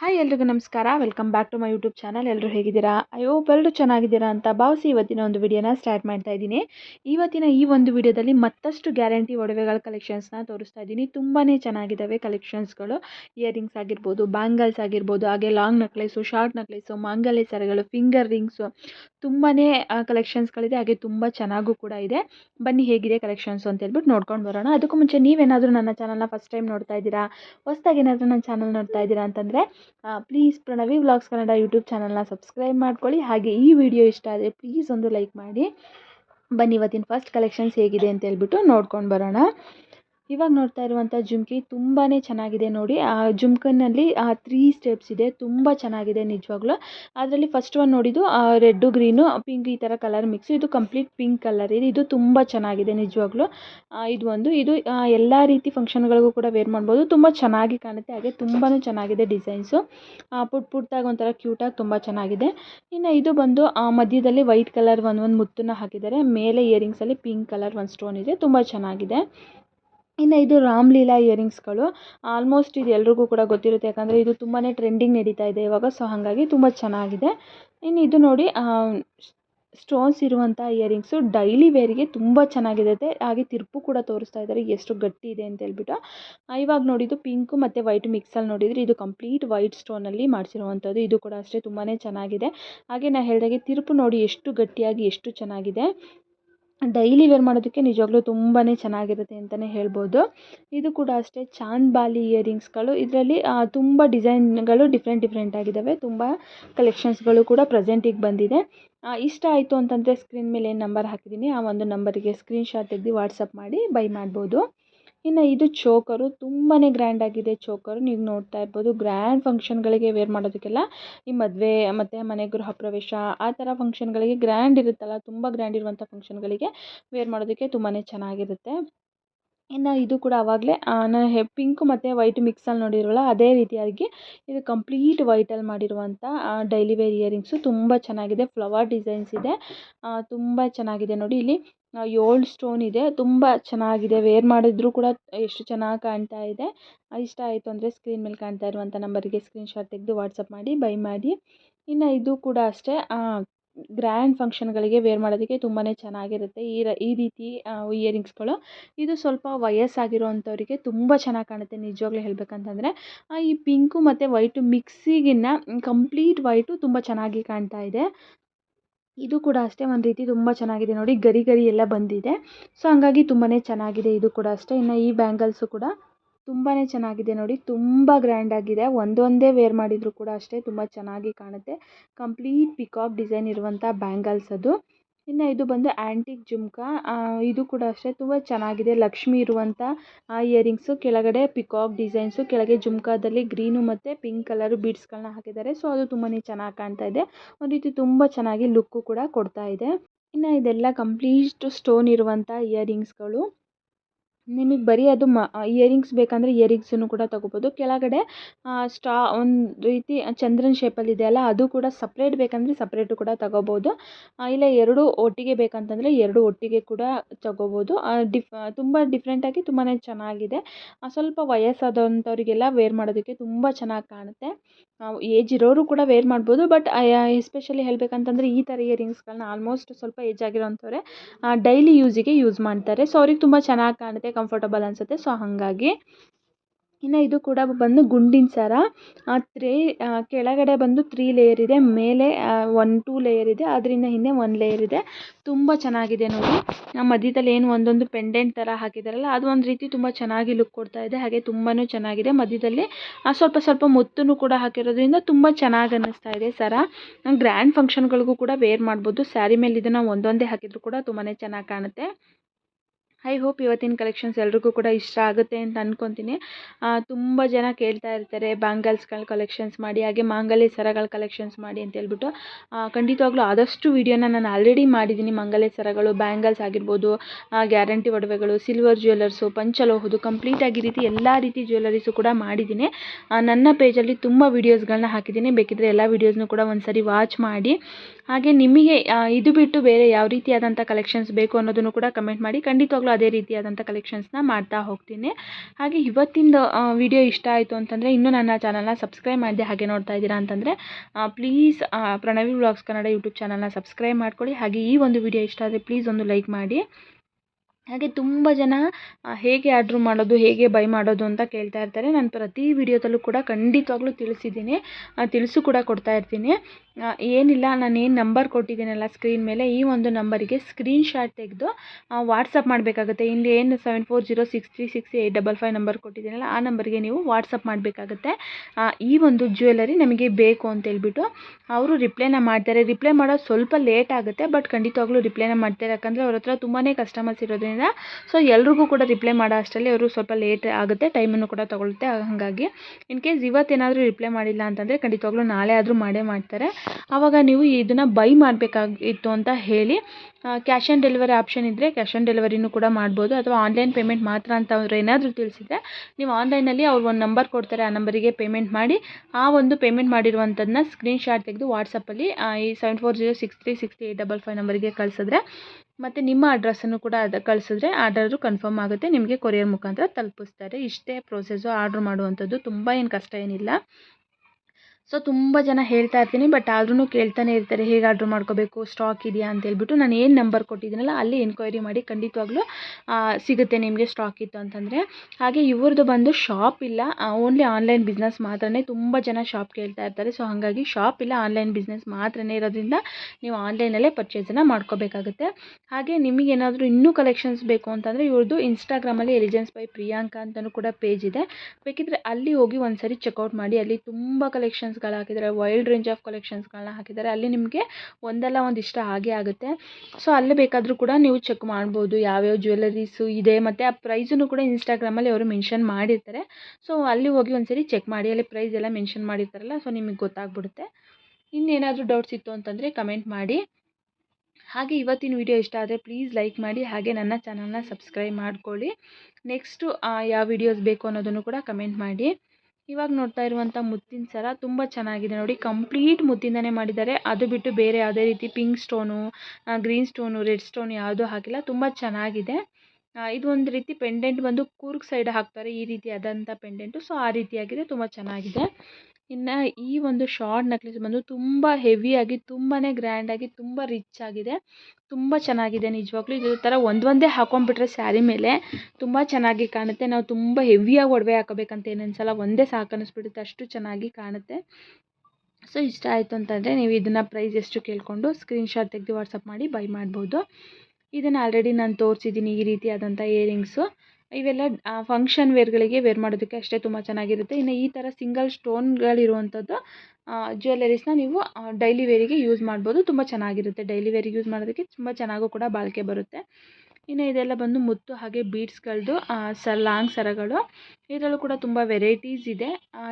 Hi ಎಲ್ರಿಗೂ ನಮಸ್ಕಾರ. Welcome back to my YouTube channel ಎಲ್ಲರೂ ಹೇಗಿದ್ದೀರಾ? ಅಯ್ಯೋ ಎಲ್ಲರೂ ಚೆನ್ನಾಗಿದ್ದೀರಾ ಅಂತ ಭಾವಿಸಿ ಇವತ್ತಿನ ಒಂದು ವಿಡಿಯೋನ ಸ್ಟಾರ್ಟ್ ಮಾಡ್ತಾ ಇದ್ದೀನಿ. ಇವತ್ತಿನ ಈ ಒಂದು ವಿಡಿಯೋದಲ್ಲಿ ಮತ್ತಷ್ಟು ಗ್ಯಾರಂಟಿ ಒಡವೆಗಳ ಕಲೆಕ್ಷನ್ಸ್ನ ತೋರಿಸ್ತಾ ಇದ್ದೀನಿ. ತುಂಬಾ ಚೆನ್ನಾಗಿದ್ದಾವೆ ಕಲೆಕ್ಷನ್ಸ್ಗಳು ಇಯರಿಂಗ್ಸ್ ಆಗಿರ್ಬೋದು ಬ್ಯಾಂಗಲ್ಸ್ ಆಗಿರ್ಬೋದು, ಹಾಗೆ ಲಾಂಗ್ ನಕ್ಲೇಸು ಶಾರ್ಟ್ ನಕ್ಲೇಸು ಮಾಂಗಲ್ಯ ಸರಗಳು ಫಿಂಗರ್ ರಿಂಗ್ಸು ತುಂಬಾ ಕಲೆಕ್ಷನ್ಸ್ಗಳಿದೆ ಹಾಗೆ ತುಂಬ ಚೆನ್ನಾಗೂ ಕೂಡ ಇದೆ. ಬನ್ನಿ ಹೇಗಿದೆ ಕಲೆಕ್ಷನ್ಸು ಅಂತ ಹೇಳ್ಬಿಟ್ಟು ನೋಡ್ಕೊಂಡು ಬರೋಣ. ಅದಕ್ಕೂ ಮುಂಚೆ ನೀವೇನಾದರೂ ನನ್ನ ಚಾನಲ್ನ ಫಸ್ಟ್ ಟೈಮ್ ನೋಡ್ತಾ ಇದ್ದೀರಾ? ಹೊಸ್ದಾಗಿ ಏನಾದರೂ ನನ್ನ ಚಾನಲ್ ನೋಡ್ತಾ ಇದ್ದೀರಾ ಅಂತಂದರೆ please Pranavi vlogs Kannada YouTube ಚಾನಲ್ನ ಸಬ್ಸ್ಕ್ರೈಬ್ ಮಾಡ್ಕೊಳ್ಳಿ. ಹಾಗೆ ಈ ವಿಡಿಯೋ ಇಷ್ಟ ಆದರೆ ಪ್ಲೀಸ್ ಒಂದು ಲೈಕ್ ಮಾಡಿ. ಬನ್ನಿ, ಇವತ್ತಿನ ಫಸ್ಟ್ ಕಲೆಕ್ಷನ್ಸ್ ಹೇಗಿದೆ ಅಂತ ಹೇಳ್ಬಿಟ್ಟು ನೋಡ್ಕೊಂಡು ಬರೋಣ. ಇವಾಗ ನೋಡ್ತಾ ಇರುವಂಥ ಜುಮ್ಕಿ ತುಂಬಾ ಚೆನ್ನಾಗಿದೆ ನೋಡಿ. ಆ ಜುಮ್ಕನಲ್ಲಿ ತ್ರೀ ಸ್ಟೆಪ್ಸ್ ಇದೆ. ತುಂಬ ಚೆನ್ನಾಗಿದೆ ನಿಜವಾಗ್ಲೂ. ಅದರಲ್ಲಿ ಫಸ್ಟ್ ಒನ್ ನೋಡಿದ್ದು ರೆಡ್ಡು, ಗ್ರೀನು, ಪಿಂಕ್ ಈ ಥರ ಕಲರ್ ಮಿಕ್ಸ್ ಇದು ಕಂಪ್ಲೀಟ್ ಪಿಂಕ್ ಕಲರ್ ಇದೆ. ಇದು ತುಂಬ ಚೆನ್ನಾಗಿದೆ ನಿಜವಾಗ್ಲೂ. ಇದು ಒಂದು. ಇದು ಎಲ್ಲ ರೀತಿ ಫಂಕ್ಷನ್ಗಳಿಗೂ ಕೂಡ ವೇರ್ ಮಾಡ್ಬೋದು. ತುಂಬ ಚೆನ್ನಾಗಿ ಕಾಣುತ್ತೆ. ಹಾಗೆ ತುಂಬಾ ಚೆನ್ನಾಗಿದೆ ಡಿಸೈನ್ಸು ಪುಟ್ ಪುಟ್ಟಾಗಿ ಒಂಥರ ಕ್ಯೂಟಾಗಿ ತುಂಬ ಚೆನ್ನಾಗಿದೆ. ಇನ್ನು ಇದು ಬಂದು ಮಧ್ಯದಲ್ಲಿ ವೈಟ್ ಕಲರ್ ಒಂದು ಒಂದು ಮುತ್ತನ್ನು ಹಾಕಿದ್ದಾರೆ. ಮೇಲೆ ಇಯರಿಂಗ್ಸಲ್ಲಿ ಪಿಂಕ್ ಕಲರ್ ಒಂದು ಸ್ಟೋನ್ ಇದೆ. ತುಂಬ ಚೆನ್ನಾಗಿದೆ. ಇನ್ನು ಇದು ರಾಮ್ಲೀಲಾ ಇಯರಿಂಗ್ಸ್ಗಳು. ಆಲ್ಮೋಸ್ಟ್ ಇದು ಎಲ್ರಿಗೂ ಕೂಡ ಗೊತ್ತಿರುತ್ತೆ. ಯಾಕಂದರೆ ಇದು ತುಂಬಾ ಟ್ರೆಂಡಿಂಗ್ ನಡೀತಾ ಇದೆ ಇವಾಗ. ಸೊ, ಹಾಗಾಗಿ ತುಂಬ ಚೆನ್ನಾಗಿದೆ. ಇನ್ನು ಇದು ನೋಡಿ ಸ್ಟೋನ್ಸ್ ಇರುವಂಥ ಇಯರಿಂಗ್ಸು ಡೈಲಿ ವೇರಿಗೆ ತುಂಬ ಚೆನ್ನಾಗಿರುತ್ತೆ ಹಾಗೆ ತಿರುಪು ಕೂಡ ತೋರಿಸ್ತಾ ಇದ್ದಾರೆ. ಎಷ್ಟು ಗಟ್ಟಿ ಇದೆ ಅಂತ ಹೇಳ್ಬಿಟ್ಟು. ಇವಾಗ ನೋಡಿದ್ದು ಪಿಂಕು ಮತ್ತು ವೈಟ್ ಮಿಕ್ಸಲ್ಲಿ ನೋಡಿದರೆ ಇದು ಕಂಪ್ಲೀಟ್ ವೈಟ್ ಸ್ಟೋನಲ್ಲಿ ಮಾಡಿಸಿರುವಂಥದ್ದು. ಇದು ಕೂಡ ಅಷ್ಟೇ ತುಂಬಾ ಚೆನ್ನಾಗಿದೆ. ಹಾಗೆ ನಾನು ಹೇಳಿದಾಗೆ ತಿರುಪು ನೋಡಿ ಎಷ್ಟು ಗಟ್ಟಿಯಾಗಿ ಎಷ್ಟು ಚೆನ್ನಾಗಿದೆ. ಡೈಲಿ ವೇರ್ ಮಾಡೋದಕ್ಕೆ ನಿಜವಾಗ್ಲೂ ತುಂಬಾ ಚೆನ್ನಾಗಿರುತ್ತೆ ಅಂತಲೇ ಹೇಳ್ಬೋದು. ಇದು ಕೂಡ ಅಷ್ಟೇ ಚಾಂದ್ ಬಾಲಿ ಇಯರಿಂಗ್ಸ್ಗಳು. ಇದರಲ್ಲಿ ತುಂಬ ಡಿಸೈನ್ಗಳು ಡಿಫ್ರೆಂಟ್ ಡಿಫ್ರೆಂಟ್ ಆಗಿದ್ದಾವೆ ತುಂಬ ಕಲೆಕ್ಷನ್ಸ್ಗಳು ಕೂಡ ಪ್ರೆಸೆಂಟಿಗೆ ಬಂದಿದೆ. ಇಷ್ಟ ಆಯಿತು ಅಂತಂದರೆ ಸ್ಕ್ರೀನ್ ಮೇಲೆ ಏನು ನಂಬರ್ ಹಾಕಿದ್ದೀನಿ, ಆ ಒಂದು ನಂಬರಿಗೆ ಸ್ಕ್ರೀನ್ಶಾಟ್ ತೆಗೆದು ವಾಟ್ಸಪ್ ಮಾಡಿ ಬೈ ಮಾಡ್ಬೋದು. ಇನ್ನು ಇದು ಚೋಕರು ತುಂಬಾ ಗ್ರ್ಯಾಂಡಾಗಿದೆ ಚೋಕರು, ನೀವು ನೋಡ್ತಾ ಇರ್ಬೋದು. ಗ್ರ್ಯಾಂಡ್ ಫಂಕ್ಷನ್ಗಳಿಗೆ ವೇರ್ ಮಾಡೋದಕ್ಕೆಲ್ಲ ಈ ಮದುವೆ, ಮತ್ತು ಮನೆ ಗೃಹ ಪ್ರವೇಶ, ಆ ಥರ ಫಂಕ್ಷನ್ಗಳಿಗೆ ಗ್ರ್ಯಾಂಡ್ ಇರುತ್ತಲ್ಲ, ತುಂಬ ಗ್ರ್ಯಾಂಡ್ ಇರುವಂಥ ಫಂಕ್ಷನ್ಗಳಿಗೆ ವೇರ್ ಮಾಡೋದಕ್ಕೆ ತುಂಬಾ ಚೆನ್ನಾಗಿರುತ್ತೆ. ಇನ್ನು ಇದು ಕೂಡ ಆವಾಗಲೇ ನಾನು ಹೆ ಪಿಂಕ್ ಮತ್ತು ವೈಟ್ ಮಿಕ್ಸಲ್ಲಿ ನೋಡಿರೋಲ್ಲ ಅದೇ ರೀತಿಯಾಗಿ ಇದು ಕಂಪ್ಲೀಟ್ ವೈಟಲ್ಲಿ ಮಾಡಿರುವಂಥ ಡೈಲಿ ವೇರ್ ಇಯರಿಂಗ್ಸು ತುಂಬ ಚೆನ್ನಾಗಿದೆ. ಫ್ಲವರ್ ಡಿಸೈನ್ಸ್ ಇದೆ. ತುಂಬ ಚೆನ್ನಾಗಿದೆ ನೋಡಿ ಇಲ್ಲಿ. ಏಳು ಸ್ಟೋನ್ ಇದೆ. ತುಂಬ ಚೆನ್ನಾಗಿದೆ. ವೇರ್ ಮಾಡಿದ್ರೂ ಕೂಡ ಎಷ್ಟು ಚೆನ್ನಾಗಿ ಕಾಣ್ತಾ ಇದೆ. ಇಷ್ಟ ಆಯಿತು ಅಂದರೆ ಸ್ಕ್ರೀನ್ ಮೇಲೆ ಕಾಣ್ತಾ ಇರುವಂಥ ನಂಬರಿಗೆ ಸ್ಕ್ರೀನ್ಶಾಟ್ ತೆಗೆದು ವಾಟ್ಸಪ್ ಮಾಡಿ, ಬೈ ಮಾಡಿ. ಇನ್ನು ಇದು ಕೂಡ ಅಷ್ಟೇ. ಗ್ರ್ಯಾಂಡ್ ಫಂಕ್ಷನ್ಗಳಿಗೆ ವೇರ್ ಮಾಡೋದಕ್ಕೆ ತುಂಬಾ ಚೆನ್ನಾಗಿರುತ್ತೆ. ಈ ರ, ಈ ರೀತಿ ಇಯರಿಂಗ್ಸ್ಗಳು. ಇದು ಸ್ವಲ್ಪ ವಯಸ್ಸಾಗಿರೋವಂಥವ್ರಿಗೆ ತುಂಬ ಚೆನ್ನಾಗಿ ಕಾಣುತ್ತೆ. ನಿಜವಾಗ್ಲೂ ಹೇಳಬೇಕಂತಂದರೆ. ಈ ಪಿಂಕು ಮತ್ತು ವೈಟು ಮಿಕ್ಸಿಗಿನ್ನ, ಕಂಪ್ಲೀಟ್ ವೈಟು ತುಂಬ ಚೆನ್ನಾಗಿ ಕಾಣ್ತಾ ಇದೆ. ಇದು ಕೂಡ ಅಷ್ಟೇ ಒಂದು ರೀತಿ ತುಂಬ ಚೆನ್ನಾಗಿದೆ ನೋಡಿ, ಗರಿ ಗರಿ ಎಲ್ಲ ಬಂದಿದೆ. ಸೊ ಹಂಗಾಗಿ ತುಂಬಾ ಚೆನ್ನಾಗಿದೆ ಇದು ಕೂಡ ಅಷ್ಟೇ. ಇನ್ನು ಈ ಬ್ಯಾಂಗಲ್ಸು ಕೂಡ ತುಂಬಾ ಚೆನ್ನಾಗಿದೆ ನೋಡಿ, ತುಂಬ ಗ್ರ್ಯಾಂಡ್ ಆಗಿದೆ. ಒಂದೊಂದೇ ವೇರ್ ಮಾಡಿದರೂ ಕೂಡ ಅಷ್ಟೇ ತುಂಬ ಚೆನ್ನಾಗಿ ಕಾಣುತ್ತೆ. ಕಂಪ್ಲೀಟ್ ಪಿಕಾಕ್ ಡಿಸೈನ್ ಇರುವಂಥ ಬ್ಯಾಂಗಲ್ಸ್ ಅದು. ಇನ್ನು ಇದು ಬಂದು ಆ್ಯಂಟಿಕ್ ಜುಮ್ಕಾ. ಇದು ಕೂಡ ಅಷ್ಟೇ, ತುಂಬ ಚೆನ್ನಾಗಿದೆ. ಲಕ್ಷ್ಮಿ ಇರುವಂಥ ಇಯರಿಂಗ್ಸು ಕೆಳಗಡೆ ಪಿಕಾಕ್ ಡಿಸೈನ್ಸು ಕೆಳಗೆ ಜುಮ್ಕಾದಲ್ಲಿ ಗ್ರೀನು ಮತ್ತು ಪಿಂಕ್ ಕಲರು ಬೀಡ್ಸ್ಗಳನ್ನ ಹಾಕಿದ್ದಾರೆ. ಸೊ ಅದು ತುಂಬಾ ಚೆನ್ನಾಗಿ ಕಾಣ್ತಾ ಇದೆ. ಒಂದು ರೀತಿ ತುಂಬ ಚೆನ್ನಾಗಿ ಲುಕ್ಕು ಕೂಡ ಕೊಡ್ತಾ ಇದೆ. ಇನ್ನು ಇದೆಲ್ಲ ಕಂಪ್ಲೀಟ್ ಸ್ಟೋನ್ ಇರುವಂಥ ಇಯರಿಂಗ್ಸ್ಗಳು ನಿಮಗೆ ಬರೀ ಅದು ಮ ಇಯರಿಂಗ್ಸ್ ಬೇಕಂದರೆ ಇಯರಿಂಗ್ಸನ್ನು ಕೂಡ ತಗೋಬೋದು. ಕೆಳಗಡೆ ಸ್ಟಾ ಒಂದು ರೀತಿ ಚಂದ್ರನ ಶೇಪಲ್ಲಿ ಇದೆಯಲ್ಲ ಅದು ಕೂಡ ಸಪ್ರೇಟ್ ಬೇಕಂದರೆ ಸಪ್ರೇಟು ಕೂಡ ತಗೋಬೋದು. ಇಲ್ಲ ಎರಡು ಒಟ್ಟಿಗೆ ಬೇಕಂತಂದರೆ ಎರಡು ಒಟ್ಟಿಗೆ ಕೂಡ ತಗೋಬೋದು. ಡಿಫ್ ತುಂಬ ಡಿಫ್ರೆಂಟಾಗಿ ತುಂಬಾ ಚೆನ್ನಾಗಿದೆ. ಸ್ವಲ್ಪ ವಯಸ್ಸಾದಂಥವರಿಗೆಲ್ಲ ವೇರ್ ಮಾಡೋದಕ್ಕೆ ತುಂಬ ಚೆನ್ನಾಗಿ ಕಾಣುತ್ತೆ. ಏಜ್ ಇರೋರು ಕೂಡ ವೇರ್ ಮಾಡ್ಬೋದು ಬಟ್ ಎಸ್ಪೆಷಲಿ ಹೇಳಬೇಕಂತಂದರೆ ಈ ಥರ ಇಯರಿಂಗ್ಸ್ಗಳನ್ನ ಆಲ್ಮೋಸ್ಟ್ ಸ್ವಲ್ಪ ಏಜ್ ಆಗಿರೋಂಥವ್ರೆ ಡೈಲಿ ಯೂಸಿಗೆ ಯೂಸ್ ಮಾಡ್ತಾರೆ. ಸೊ ಅವ್ರಿಗೆ ತುಂಬ ಚೆನ್ನಾಗಿ ಕಾಣುತ್ತೆ. ಕಂಫರ್ಟಬಲ್ ಅನಿಸುತ್ತೆ. ಸೊ ಹಾಗಾಗಿ ಇನ್ನು ಇದು ಕೂಡ ಬಂದು ಗುಂಡಿನ ಸರ. ತ್ರೀ ಕೆಳಗಡೆ ಬಂದು ತ್ರೀ ಲೇಯರ್ ಇದೆ, ಮೇಲೆ ಒನ್ ಟೂ ಲೇಯರ್ ಇದೆ ಅದರಿಂದ ಹಿಂದೆ ಒನ್ ಲೇಯರ್ ಇದೆ. ತುಂಬ ಚೆನ್ನಾಗಿದೆ ನೋಡಿ. ಮಧ್ಯದಲ್ಲಿ ಏನು ಒಂದೊಂದು ಪೆಂಡೆಂಟ್ ಥರ ಹಾಕಿದಾರಲ್ಲ, ಅದು ಒಂದು ರೀತಿ ತುಂಬ ಚೆನ್ನಾಗಿ ಲುಕ್ ಕೊಡ್ತಾ ಇದೆ. ಹಾಗೆ ತುಂಬಾ ಚೆನ್ನಾಗಿದೆ. ಮಧ್ಯದಲ್ಲಿ ಸ್ವಲ್ಪ ಸ್ವಲ್ಪ ಮುತ್ತನ್ನು ಕೂಡ ಹಾಕಿರೋದ್ರಿಂದ ತುಂಬ ಚೆನ್ನಾಗಿ ಅನ್ನಿಸ್ತಾ ಇದೆ ಸರ. ಗ್ರ್ಯಾಂಡ್ ಫಂಕ್ಷನ್ಗಳಿಗೂ ಕೂಡ ವೇರ್ ಮಾಡ್ಬೋದು. ಸ್ಯಾರಿ ಮೇಲೆ ಇದನ್ನು ಒಂದೊಂದೇ ಹಾಕಿದರೂ ಕೂಡ ತುಂಬಾ ಚೆನ್ನಾಗಿ ಕಾಣುತ್ತೆ. ಐ ಹೋಪ್ ಇವತ್ತಿನ ಕಲೆಕ್ಷನ್ಸ್ ಎಲ್ರಿಗೂ ಕೂಡ ಇಷ್ಟ ಆಗುತ್ತೆ ಅಂತ ಅಂದ್ಕೊತೀನಿ ತುಂಬ ಜನ ಕೇಳ್ತಾ ಇರ್ತಾರೆ ಬ್ಯಾಂಗಲ್ಸ್ಗಳ ಕಲೆಕ್ಷನ್ಸ್ ಮಾಡಿ, ಹಾಗೆ ಮಾಂಗಲ್ಯ ಸರಗಳ ಕಲೆಕ್ಷನ್ಸ್ ಮಾಡಿ ಅಂತ ಹೇಳ್ಬಿಟ್ಟು. ಖಂಡಿತವಾಗ್ಲೂ ಆದಷ್ಟು ವೀಡಿಯೋನ ನಾನು ಆಲ್ರೆಡಿ ಮಾಡಿದ್ದೀನಿ. ಮಾಂಗಲ್ಯ ಸರಗಳು ಬ್ಯಾಂಗಲ್ಸ್ ಆಗಿರ್ಬೋದು ಗ್ಯಾರಂಟಿ ಒಡವೆಗಳು ಸಿಲ್ವರ್ ಜ್ಯುವೆಲರ್ಸು ಕಂಪ್ಲೀಟ್ ಕಂಪ್ಲೀಟಾಗಿ ರೀತಿ ಎಲ್ಲ ರೀತಿ ಜ್ಯುವೆಲರೀಸು ಕೂಡ ಮಾಡಿದ್ದೀನಿ. ನನ್ನ ಪೇಜಲ್ಲಿ ತುಂಬ ವೀಡಿಯೋಸ್ಗಳನ್ನ ಹಾಕಿದ್ದೀನಿ. ಬೇಕಿದ್ದರೆ ಎಲ್ಲ ವೀಡಿಯೋಸ್ನು ಕೂಡ ಒಂದು ಸರಿ ವಾಚ್ ಮಾಡಿ. ಹಾಗೆ ನಿಮಗೆ ಇದು ಬಿಟ್ಟು ಬೇರೆ ಯಾವ ರೀತಿಯಾದಂಥ ಕಲೆಕ್ಷನ್ಸ್ ಬೇಕು ಅನ್ನೋದನ್ನು ಕೂಡ ಕಮೆಂಟ್ ಮಾಡಿ. ಖಂಡಿತವಾಗ್ಲೂ ಅದೇ ರೀತಿಯಾದಂಥ ಕಲೆಕ್ಷನ್ಸ್ನ ಮಾಡ್ತಾ ಹೋಗ್ತೀನಿ. ಹಾಗೆ ಇವತ್ತಿಂದ ವಿಡಿಯೋ ಇಷ್ಟ ಆಯಿತು ಅಂತಂದರೆ ಇನ್ನೂ ನನ್ನ ಚಾನಲ್ನ ಸಬ್ಸ್ಕ್ರೈಬ್ ಮಾಡಿದೆ ಹಾಗೆ ನೋಡ್ತಾ ಇದ್ದೀರಾ ಅಂತಂದರೆ please Pranavi vlogs Kannada YouTube ಚಾನಲ್ನ ಸಬ್ಸ್ಕ್ರೈಬ್ ಮಾಡ್ಕೊಳ್ಳಿ. ಹಾಗೆ ಈ ಒಂದು ವಿಡಿಯೋ ಇಷ್ಟ ಆದರೆ ಪ್ಲೀಸ್ ಒಂದು ಲೈಕ್ ಮಾಡಿ. ಹಾಗೆ ತುಂಬ ಜನ ಹೇಗೆ ಆರ್ಡ್ರ್ ಮಾಡೋದು, ಹೇಗೆ ಬೈ ಮಾಡೋದು ಅಂತ ಕೇಳ್ತಾ ಇರ್ತಾರೆ. ನಾನು ಪ್ರತಿ ವಿಡಿಯೋದಲ್ಲೂ ಕೂಡ ಖಂಡಿತವಾಗ್ಲೂ ತಿಳಿಸಿದ್ದೀನಿ. ತಿಳಿಸು ಕೂಡ ಕೊಡ್ತಾ ಇರ್ತೀನಿ. ಏನಿಲ್ಲ, ನಾನು ಏನು ನಂಬರ್ ಕೊಟ್ಟಿದ್ದೀನಲ್ಲ ಸ್ಕ್ರೀನ್ ಮೇಲೆ, ಈ ಒಂದು ನಂಬರಿಗೆ ಸ್ಕ್ರೀನ್ ಶಾಟ್ ತೆಗೆದು ವಾಟ್ಸಪ್ ಮಾಡಬೇಕಾಗುತ್ತೆ. ಇಲ್ಲಿ ಏನು seven four zero six three six eight double five number ಕೊಟ್ಟಿದ್ದೀನಲ್ಲ, ಆ ನಂಬರ್ಗೆ ನೀವು ವಾಟ್ಸಪ್ ಮಾಡಬೇಕಾಗುತ್ತೆ. ಈ ಒಂದು ಜ್ಯುವೆಲರಿ ನಮಗೆ ಬೇಕು ಅಂತ ಹೇಳ್ಬಿಟ್ಟು ಅವರು ರಿಪ್ಲೈನ ಮಾಡ್ತಾರೆ. ರಿಪ್ಲೈ ಮಾಡೋದು ಸ್ವಲ್ಪ ಲೇಟ್ ಆಗುತ್ತೆ, ಬಟ್ ಖಂಡಿತವಾಗ್ಲೂ ರಿಪ್ಲೈನ ಮಾಡ್ತಾರೆ. ಯಾಕಂದರೆ ಅವ್ರ ಹತ್ರ ತುಂಬಾ ಕಸ್ಟಮರ್ಸ್ ಇರೋದ್ರಿಂದ ಸೊ ಎಲ್ರಿಗೂ ಕೂಡ ರಿಪ್ಲೈ ಮಾಡೋ ಅಷ್ಟರಲ್ಲಿ ಅವರು ಸ್ವಲ್ಪ ಲೇಟ್ ಆಗುತ್ತೆ ಟೈಮನ್ನು ಕೂಡ ತೊಗೊಳುತ್ತೆ ಹಾಗಾಗಿ ಇನ್ ಕೇಸ್ ಇವತ್ತೇನಾದರೂ ರಿಪ್ಲೈ ಮಾಡಿಲ್ಲ ಅಂತಂದರೆ ಖಂಡಿತವಾಗ್ಲೂ ನಾಳೆ ಆದರೂ ಮಾಡೇ ಮಾಡ್ತಾರೆ. ಆವಾಗ ನೀವು ಇದನ್ನು ಬೈ ಮಾಡಬೇಕಾಗಿತ್ತು ಅಂತ ಹೇಳಿ ಕ್ಯಾಶ್ ಆನ್ ಡೆಲಿವರಿ ಆಪ್ಷನ್ ಇದ್ದರೆ ಕ್ಯಾಶ್ ಆನ್ ಡೆಲಿವರಿನೂ ಕೂಡ ಮಾಡ್ಬೋದು. ಅಥವಾ ಆನ್ಲೈನ್ ಪೇಮೆಂಟ್ ಮಾತ್ರ ಅಂತ ಅವ್ರು ಏನಾದರೂ ತಿಳಿಸಿದ್ರೆ ನೀವು ಆನ್ಲೈನಲ್ಲಿ ಅವ್ರು ಒಂದು ನಂಬರ್ ಕೊಡ್ತಾರೆ, ಆ ನಂಬರಿಗೆ ಪೇಮೆಂಟ್ ಮಾಡಿ, ಆ ಒಂದು ಪೇಮೆಂಟ್ ಮಾಡಿರುವಂಥದ್ದನ್ನ ಸ್ಕ್ರೀನ್ಶಾಟ್ ತೆಗೆದು ವಾಟ್ಸಪ್ಪಲ್ಲಿ ಈ seven four zero six three six eight double five ನಂಬರಿಗೆ ಕಳಿಸಿದ್ರೆ ಮತ್ತು ನಿಮ್ಮ ಅಡ್ರೆಸ್ಸನ್ನು ಕೂಡ ಅದು, ಕಳಿಸಿದ್ರೆ ಆರ್ಡರು ಕನ್ಫರ್ಮ್ ಆಗುತ್ತೆ, ನಿಮಗೆ ಕೊರಿಯರ್ ಮುಖಾಂತರ ತಲುಪಿಸ್ತಾರೆ. ಇಷ್ಟೇ ಪ್ರೋಸೆಸ್ಸು ಆರ್ಡ್ರ್ ಮಾಡುವಂಥದ್ದು, ತುಂಬ ಏನು ಕಷ್ಟ ಏನಿಲ್ಲ. ಸೊ ತುಂಬ ಜನ ಹೇಳ್ತಾ ಇರ್ತೀನಿ ಬಟ್ ಆದ್ರೂ ಕೇಳ್ತಾನೆ ಇರ್ತಾರೆ ಹೇಗೆ ಆರ್ಡ್ರ್ ಮಾಡ್ಕೋಬೇಕು ಸ್ಟಾಕ್ ಇದೆಯಾ ಅಂತ ಹೇಳ್ಬಿಟ್ಟು. ನಾನು ಏನು ನಂಬರ್ ಕೊಟ್ಟಿದ್ದೀನಲ್ಲ, ಅಲ್ಲಿ ಎನ್ಕ್ವೈರಿ ಮಾಡಿ ಖಂಡಿತವಾಗ್ಲೂ ಸಿಗುತ್ತೆ ನಿಮಗೆ ಸ್ಟಾಕ್ ಇತ್ತು ಅಂತಂದರೆ. ಹಾಗೆ ಇವ್ರದ್ದು ಬಂದು ಶಾಪ್ ಇಲ್ಲ ಓನ್ಲಿ ಆನ್ಲೈನ್ ಬಿಸ್ನೆಸ್ ಮಾತ್ರನೇ ತುಂಬ ಜನ ಶಾಪ್ ಕೇಳ್ತಾ ಇರ್ತಾರೆ. ಸೊ ಹಾಗಾಗಿ ಶಾಪ್ ಇಲ್ಲ ಆನ್ಲೈನ್ ಬಿಸ್ನೆಸ್ ಮಾತ್ರನೇ ಇರೋದ್ರಿಂದ ನೀವು ಆನ್ಲೈನಲ್ಲೇ ಪರ್ಚೇಸನ್ನು ಮಾಡ್ಕೋಬೇಕಾಗುತ್ತೆ. ಹಾಗೆ ನಿಮಗೇನಾದರೂ ಇನ್ನೂ ಕಲೆಕ್ಷನ್ಸ್ ಬೇಕು ಅಂತಂದರೆ, ಇವ್ರದ್ದು ಇನ್ಸ್ಟಾಗ್ರಾಮಲ್ಲಿ ಎಲಿಜೆನ್ಸ್ ಬೈ ಪ್ರಿಯಾಂಕಾ ಅಂತಲೂ ಕೂಡ ಪೇಜ್ ಇದೆ. ಬೇಕಿದ್ರೆ ಅಲ್ಲಿ ಹೋಗಿ ಒಂದ್ಸರಿ ಚೆಕ್ಔಟ್ ಮಾಡಿ, ಅಲ್ಲಿ ತುಂಬ ಕಲೆಕ್ಷನ್ಸ್ಗಳು ಹಾಕಿದ್ದಾರೆ ವೈಲ್ಡ್ ರೇಂಜ್ ಆಫ್ ಕಲೆಕ್ಷನ್ಸ್ಗಳನ್ನ ಹಾಕಿದ್ದಾರೆ ಅಲ್ಲಿ ನಿಮಗೆ ಒಂದಲ್ಲ ಒಂದು ಇಷ್ಟ ಆಗೇ ಆಗುತ್ತೆ. ಸೊ ಅಲ್ಲಿ ಬೇಕಾದರೂ ಕೂಡ ನೀವು ಚೆಕ್ ಮಾಡ್ಬೋದು ಯಾವ್ಯಾವ ಜ್ಯುವೆಲ್ಲರೀಸು ಇದೆ ಮತ್ತು ಆ ಪ್ರೈಸನ್ನು ಕೂಡ ಇನ್ಸ್ಟಾಗ್ರಾಮಲ್ಲಿ ಅವರು ಮೆನ್ಷನ್ ಮಾಡಿರ್ತಾರೆ. ಸೊ ಅಲ್ಲಿ ಹೋಗಿ ಒಂದ್ಸರಿ ಚೆಕ್ ಮಾಡಿ, ಅಲ್ಲಿ ಪ್ರೈಸ್ ಎಲ್ಲ ಮೆನ್ಷನ್ ಮಾಡಿರ್ತಾರಲ್ಲ ಸೊ ನಿಮಗೆ ಗೊತ್ತಾಗ್ಬಿಡುತ್ತೆ. ಇನ್ನೇನಾದರೂ ಡೌಟ್ಸ್ ಇತ್ತು ಅಂತಂದರೆ ಕಮೆಂಟ್ ಮಾಡಿ. ಹಾಗೆ ಇವತ್ತಿನ ವಿಡಿಯೋ ಇಷ್ಟ ಆದರೆ ಪ್ಲೀಸ್ ಲೈಕ್ ಮಾಡಿ, ಹಾಗೆ ನನ್ನ ಚಾನಲ್ನ ಸಬ್ಸ್ಕ್ರೈಬ್ ಮಾಡ್ಕೊಳ್ಳಿ. ನೆಕ್ಸ್ಟು ಯಾವ ವಿಡಿಯೋಸ್ ಬೇಕು ಅನ್ನೋದನ್ನು ಕೂಡ ಕಮೆಂಟ್ ಮಾಡಿ. ಇವಾಗ ನೋಡ್ತಾ ಇರುವಂಥ ಮುತ್ತಿನ ಸರ ತುಂಬ ಚೆನ್ನಾಗಿದೆ ನೋಡಿ. ಕಂಪ್ಲೀಟ್ ಮುತ್ತಿಂದನೇ ಮಾಡಿದ್ದಾರೆ. ಅದು ಬಿಟ್ಟು ಬೇರೆ ಯಾವುದೇ ರೀತಿ pink stone green stone, red stone ಯಾವುದೂ ಹಾಕಿಲ್ಲ. ತುಂಬ ಚೆನ್ನಾಗಿದೆ. ಇದು ಒಂದು ರೀತಿ ಪೆಂಡೆಂಟ್ ಬಂದು ಕೂರ್ಗ್ ಸೈಡ್ ಹಾಕ್ತಾರೆ. ಈ ರೀತಿ ಆದಂಥ ಪೆಂಡೆಂಟು ಸೊ ಆ ರೀತಿಯಾಗಿದೆ ತುಂಬ ಚೆನ್ನಾಗಿದೆ. ಇನ್ನು ಈ ಒಂದು ಶಾರ್ಟ್ ನೆಕ್ಲೆಸ್ ಬಂದು ತುಂಬ ಹೆವಿಯಾಗಿ ತುಂಬಾ ಗ್ರ್ಯಾಂಡಾಗಿ ತುಂಬ ರಿಚ್ ಆಗಿದೆ. ತುಂಬ ಚೆನ್ನಾಗಿದೆ ನಿಜವಾಗ್ಲೂ. ಇದ್ರ ಥರ ಒಂದೊಂದೇ ಹಾಕೊಂಡ್ಬಿಟ್ರೆ ಸ್ಯಾರಿ ಮೇಲೆ ತುಂಬ ಚೆನ್ನಾಗಿ ಕಾಣುತ್ತೆ. ನಾವು ತುಂಬ ಹೆವಿಯಾಗಿ ಒಡವೆ ಹಾಕೋಬೇಕಂತ ಏನೊಂದ್ಸಲ ಒಂದೇ ಸಾಕು ಅನ್ನಿಸ್ಬಿಡುತ್ತೆ ಅಷ್ಟು ಚೆನ್ನಾಗಿ ಕಾಣುತ್ತೆ. ಸೊ ಇಷ್ಟ ಆಯಿತು ಅಂತಂದರೆ ನೀವು ಇದನ್ನು ಪ್ರೈಸ್ ಎಷ್ಟು ಕೇಳಿಕೊಂಡು ಸ್ಕ್ರೀನ್ಶಾಟ್ ತೆಗೆದು ವಾಟ್ಸಪ್ ಮಾಡಿ ಬೈ ಮಾಡ್ಬೋದು. ಇದನ್ನು ಆಲ್ರೆಡಿ ನಾನು ತೋರಿಸಿದ್ದೀನಿ ಈ ರೀತಿಯಾದಂಥ ಇಯರಿಂಗ್ಸು ಇವೆಲ್ಲ ಫಂಕ್ಷನ್ ವೇರ್ಗಳಿಗೆ ವೇರ್ ಮಾಡೋದಕ್ಕೆ ಅಷ್ಟೇ ತುಂಬ ಚೆನ್ನಾಗಿರುತ್ತೆ. ಇನ್ನು ಈ ಥರ ಸಿಂಗಲ್ ಸ್ಟೋನ್ಗಳಿರುವಂಥದ್ದು ಜ್ಯುವೆಲ್ಲರೀಸ್ನ ನೀವು ಡೈಲಿ ವೇರಿಗೆ ಯೂಸ್ ಮಾಡ್ಬೋದು. ತುಂಬ ಚೆನ್ನಾಗಿರುತ್ತೆ. ಡೈಲಿ ವೇರಿಗೆ ಯೂಸ್ ಮಾಡೋದಕ್ಕೆ ತುಂಬ ಚೆನ್ನಾಗೂ ಕೂಡ ಬಾಳಿಕೆ ಬರುತ್ತೆ. ಇನ್ನು ಇದೆಲ್ಲ ಬಂದು ಮುತ್ತು ಹಾಗೆ ಬೀಡ್ಸ್ಗಳದ್ದು ಸ ಲಾಂಗ್ ಸರಗಳು. ಇದರಲ್ಲೂ ಕೂಡ ತುಂಬ ವೆರೈಟೀಸ್ ಇದೆ.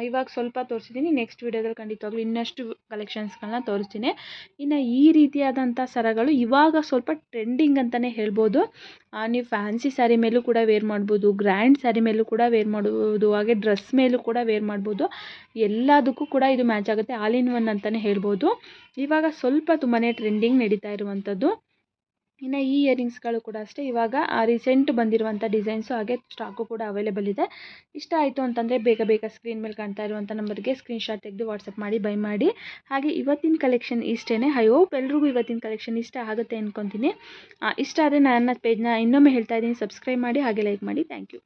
ಇವಾಗ ಸ್ವಲ್ಪ ತೋರಿಸಿದ್ದೀನಿ ನೆಕ್ಸ್ಟ್ ವೀಡಿಯೋದಲ್ಲಿ ಖಂಡಿತವಾಗ್ಲೂ ಇನ್ನಷ್ಟು ಕಲೆಕ್ಷನ್ಸ್ಗಳನ್ನ ತೋರಿಸ್ತೀನಿ. ಇನ್ನು ಈ ರೀತಿಯಾದಂಥ ಸರಗಳು ಇವಾಗ ಸ್ವಲ್ಪ ಟ್ರೆಂಡಿಂಗ್ ಅಂತಲೇ ಹೇಳ್ಬೋದು. ನೀವು ಫ್ಯಾನ್ಸಿ ಸ್ಯಾರಿ ಮೇಲೂ ಕೂಡ ವೇರ್ ಮಾಡ್ಬೋದು, ಗ್ರ್ಯಾಂಡ್ ಸ್ಯಾರಿ ಮೇಲೂ ಕೂಡ ವೇರ್ ಮಾಡ್ಬೋದು, ಹಾಗೆ ಡ್ರೆಸ್ ಮೇಲೂ ಕೂಡ ವೇರ್ ಮಾಡ್ಬೋದು. ಎಲ್ಲದಕ್ಕೂ ಕೂಡ ಇದು ಮ್ಯಾಚ್ ಆಗುತ್ತೆ, ಆಲ್ ಇನ್ ಒನ್ ಅಂತಲೇ ಹೇಳ್ಬೋದು. ಇವಾಗ ಸ್ವಲ್ಪ ತುಂಬಾ ಟ್ರೆಂಡಿಂಗ್ ನಡೀತಾ ಇರುವಂಥದ್ದು. ಇನ್ನು ಈ ಇಯರಿಂಗ್ಸ್ಗಳು ಕೂಡ ಅಷ್ಟೇ. ಇವಾಗ ರೀಸೆಂಟ್ ಬಂದಿರುವಂಥ ಡಿಸೈನ್ಸು ಹಾಗೆ ಸ್ಟಾಕು ಕೂಡ ಅವೈಲೇಬಲ್ ಇದೆ. ಇಷ್ಟ ಆಯಿತು ಅಂತಂದರೆ ಬೇಗ ಬೇಗ ಸ್ಕ್ರೀನ್ ಮೇಲೆ ಕಾಣ್ತಾ ಇರುವಂಥ ನಂಬರ್ಗೆ ಸ್ಕ್ರೀನ್ಶಾಟ್ ತೆಗೆದು ವಾಟ್ಸಪ್ ಮಾಡಿ ಬೈ ಮಾಡಿ. ಹಾಗೆ ಇವತ್ತಿನ ಕಲೆಕ್ಷನ್ ಇಷ್ಟೇ ಐ ಹೋಪ್ ಎಲ್ರಿಗೂ ಇವತ್ತಿನ ಕಲೆಕ್ಷನ್ ಇಷ್ಟ ಆಗುತ್ತೆ ಅಂದ್ಕೊತೀನಿ ಇಷ್ಟ ಆದರೆ ನನ್ನ ಪೇಜ್ನ ಇನ್ನೊಮ್ಮೆ ಹೇಳ್ತಾ ಇದ್ದೀನಿ. ಸಬ್ಸ್ಕ್ರೈಬ್ ಮಾಡಿ, ಹಾಗೆ ಲೈಕ್ ಮಾಡಿ. Thank you